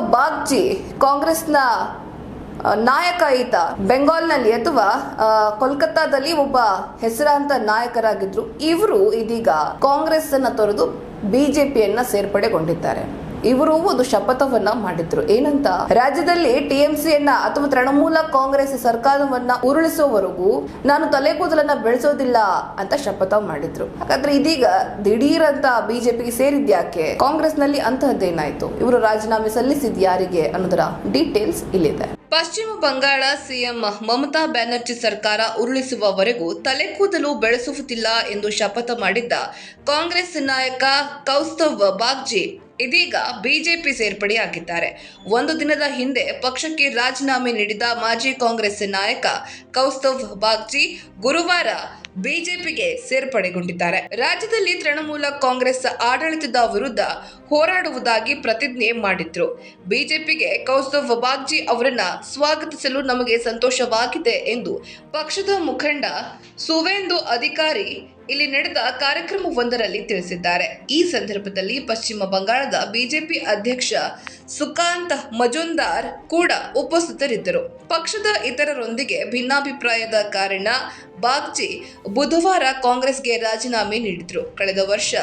ಬಾಗ್ಜಿ ಕಾಂಗ್ರೆಸ್ನ ನಾಯಕ ಈತ ಬೆಂಗಾಲ್ನಲ್ಲಿ ಅಥವಾ ಕೋಲ್ಕತ್ತಾದಲ್ಲಿ ಒಬ್ಬ ಹೆಸರಾಂತ ನಾಯಕರಾಗಿದ್ರು. ಇವರು ಇದೀಗ ಕಾಂಗ್ರೆಸ್ ಅನ್ನ ತೊರೆದು ಬಿಜೆಪಿಯನ್ನ ಸೇರ್ಪಡೆಗೊಂಡಿದ್ದಾರೆ. ಇವರು ಒಂದು ಶಪಥವನ್ನ ಮಾಡಿದ್ರು. ಏನಂತ? ರಾಜ್ಯದಲ್ಲಿ ಟಿಎಂಸಿಯನ್ನ ಅಥವಾ ತೃಣಮೂಲ ಕಾಂಗ್ರೆಸ್ ಸರ್ಕಾರವನ್ನ ಉರುಳಿಸುವವರೆಗೂ ನಾನು ತಲೆಕೂದಲನ್ನ ಬೆಳೆಸೋದಿಲ್ಲ ಅಂತ ಶಪಥ ಮಾಡಿದ್ರು. ಹಾಗಾದ್ರೆ ಇದೀಗ ದಿಢೀರಂತ ಬಿಜೆಪಿಗೆ ಸೇರಿದ್ಯಾಕೆ ಕಾಂಗ್ರೆಸ್ನಲ್ಲಿ ಅಂತಹದ್ದೇನಾಯ್ತು? ಇವರು ರಾಜೀನಾಮೆ ಸಲ್ಲಿಸಿದ್ ಯಾರಿಗೆ ಅನ್ನೋದರ ಡೀಟೇಲ್ಸ್ ಇಲ್ಲಿದೆ. ಪಶ್ಚಿಮ ಬಂಗಾಳ ಸಿಎಂ ಮಮತಾ ಬ್ಯಾನರ್ಜಿ ಸರ್ಕಾರ ಉರುಳಿಸುವವರೆಗೂ ತಲೆಕೂದಲು ಬೆಳೆಸುವುದಿಲ್ಲ ಎಂದು ಶಪಥ ಮಾಡಿದ್ದ ಕಾಂಗ್ರೆಸ್ ನಾಯಕ ಕೌಸ್ತವ್ ಬಾಗ್ಜಿ ಇದೀಗ ಬಿಜೆಪಿ ಸೇರ್ಪಡೆಯಾಗಿದ್ದಾರೆ. ಒಂದು ದಿನದ ಹಿಂದೆ ಪಕ್ಷಕ್ಕೆ ರಾಜೀನಾಮೆ ನೀಡಿದ ಮಾಜಿ ಕಾಂಗ್ರೆಸ್ ನಾಯಕ ಕೌಸ್ತವ್ ಬಾಗ್ಜಿ ಗುರುವಾರ ಬಿಜೆಪಿಗೆ ಸೇರ್ಪಡೆಗೊಂಡಿದ್ದಾರೆ. ರಾಜ್ಯದಲ್ಲಿ ತೃಣಮೂಲ ಕಾಂಗ್ರೆಸ್ ಆಡಳಿತದ ವಿರುದ್ಧ ಹೋರಾಡುವುದಾಗಿ ಪ್ರತಿಜ್ಞೆ ಮಾಡಿದ್ರು. ಬಿಜೆಪಿಗೆ ಕೌಸ್ತವ್ ಬಾಗ್ಜಿ ಅವರನ್ನ ಸ್ವಾಗತಿಸಲು ನಮಗೆ ಸಂತೋಷವಾಗಿದೆ ಎಂದು ಪಕ್ಷದ ಮುಖಂಡ ಸುವೇಂದು ಅಧಿಕಾರಿ ಇಲ್ಲಿ ನಡೆದ ಕಾರ್ಯಕ್ರಮವೊಂದರಲ್ಲಿ ತಿಳಿಸಿದ್ದಾರೆ. ಈ ಸಂದರ್ಭದಲ್ಲಿ ಪಶ್ಚಿಮ ಬಂಗಾಳದ ಬಿಜೆಪಿ ಅಧ್ಯಕ್ಷ ಸುಕಾಂತ್ ಮಜುಂದಾರ್ ಕೂಡ ಉಪಸ್ಥಿತರಿದ್ದರು. ಪಕ್ಷದ ಇತರರೊಂದಿಗೆ ಭಿನ್ನಾಭಿಪ್ರಾಯದ ಕಾರಣ ಬಾಗ್ಜಿ ಬುಧವಾರ ಕಾಂಗ್ರೆಸ್ಗೆ ರಾಜೀನಾಮೆ ನೀಡಿದರು. ಕಳೆದ ವರ್ಷ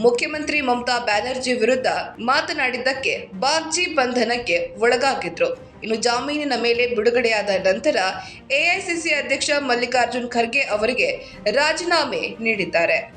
ಮುಖ್ಯಮಂತ್ರಿ ಮಮತಾ ಬ್ಯಾನರ್ಜಿ ವಿರುದ್ಧ ಮಾತನಾಡಿದ್ದಕ್ಕೆ ಬಾಗ್ಜಿ ಬಂಧನಕ್ಕೆ ಒಳಗಾಗಿದ್ರು. ಇನ್ನು ಜಾಮೀನಿನ ಮೇಲೆ ಬಿಡುಗಡೆಯಾದ ನಂತರ ಎಐಸಿಸಿ ಅಧ್ಯಕ್ಷ ಮಲ್ಲಿಕಾರ್ಜುನ್ ಖರ್ಗೆ ಅವರಿಗೆ ರಾಜೀನಾಮೆ ನೀಡಿದ್ದಾರೆ.